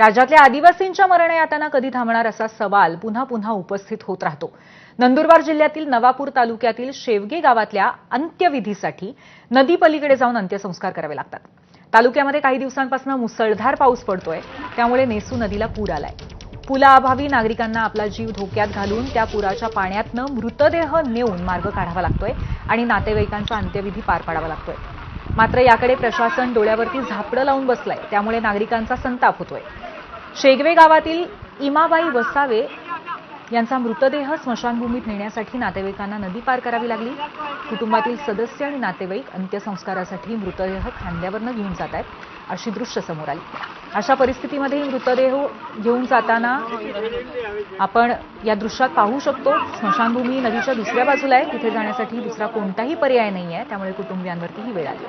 राज्यातल्या आदिवासींच्या मरणयातना कधी थांबणार असा सवाल पुन्हा पुन्हा उपस्थित होत राहतो. नंदुरबार जिल्ह्यातील नवापूर तालुक्यातील शेवगे गावातल्या अंत्यविधीसाठी नदी पलीकडे जाऊन अंत्यसंस्कार करावे लागतात. तालुक्यामध्ये काही दिवसांपासून मुसळधार पाऊस पडतोय. त्यामुळे नेसू नदीला पूर आलाय. पुलाअभावी नागरिकांना आपला जीव धोक्यात घालून त्या पुराच्या पाण्यातनं मृतदेह नेऊन मार्ग काढावा लागतोय आणि नातेवाईकांचा अंत्यविधी पार पाडावा लागतोय. मात्र याकडे प्रशासन डोळ्यावरती झापडं लावून बसलंय. त्यामुळे नागरिकांचा संताप होतोय. शेगवे गावातील इमाबाई वसावे यांचा मृतदेह स्मशानभूमीत नेण्यासाठी नातेवाईकांना नदी पार करावी लागली. कुटुंबातील सदस्य आणि नातेवाईक अंत्यसंस्कारासाठी मृतदेह खांद्यावरनं घेऊन जात आहेत अशी दृश्य समोर आली. अशा परिस्थितीमध्ये मृतदेह घेऊन जाताना आपण या दृश्यात पाहू शकतो स्मशानभूमी नदीच्या दुसऱ्या बाजूला आहे. तिथे जाण्यासाठी दुसरा कोणताही पर्याय नाही आहे त्यामुळे कुटुंबियांवरती ही वेळ आली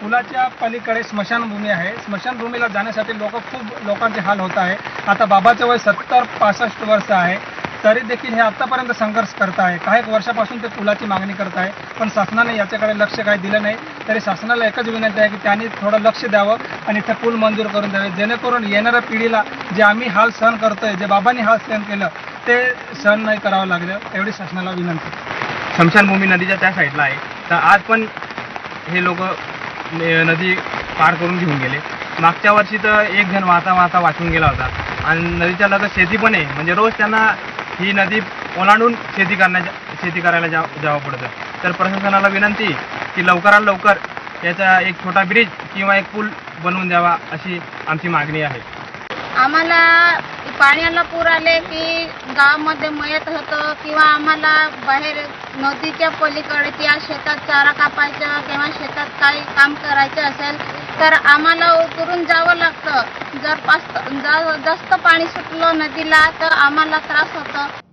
पुलाच्या पलीकडे स्मशानभूमी आहे. स्मशानभूमीला जाण्यासाठी लोक खूप लोकांचे हाल होत आहे. आता बाबाचं वय सत्तर पासष्ट वर्ष आहे. तरी देखील हे आतापर्यंत संघर्ष करत आहे. काही वर्षापासून ते पुलाची मागणी करत आहे. पण शासनाने याच्याकडे लक्ष काही दिलं नाही. तरी शासनाला एकच विनंती आहे की त्यांनी थोडं लक्ष द्यावं आणि इथं पूल मंजूर करून द्यावे. जेणेकरून येणाऱ्या पिढीला जे आम्ही हाल सहन करतोय जे बाबांनी हाल सहन केलं ते सहन नाही करावं लागलं एवढी शासनाला विनंती. स्मशानभूमी नदीच्या त्या साईडला आहे. तर आज पण हे लोक नदी पार करून घेऊन गेले. मागच्या वर्षी तर एक जण वाहता वाहता वाचून गेला होता. आणि नदीच्या लगत शेती पण आहे. म्हणजे रोज त्यांना ही नदी ओलांडून शेती करण्याच्या शेती करायला जा जावं पडतं. तर प्रशासनाला विनंती की लवकरात लवकर याचा एक छोटा ब्रिज किंवा एक पूल बनवून द्यावा अशी आमची मागणी आहे. आम्हाला पाण्याला पूर आले की गावामध्ये मयत होतं किंवा आम्हाला बाहेर नदीच्या पलीकडे त्या शेतात चारा कापायचं किंवा शेतात काही काम करायचं असेल तर आम्हाला उतरून जावं लागतं. जर पास जा- जास्त पाणी सुटलं नदीला तर आम्हाला त्रास होतो.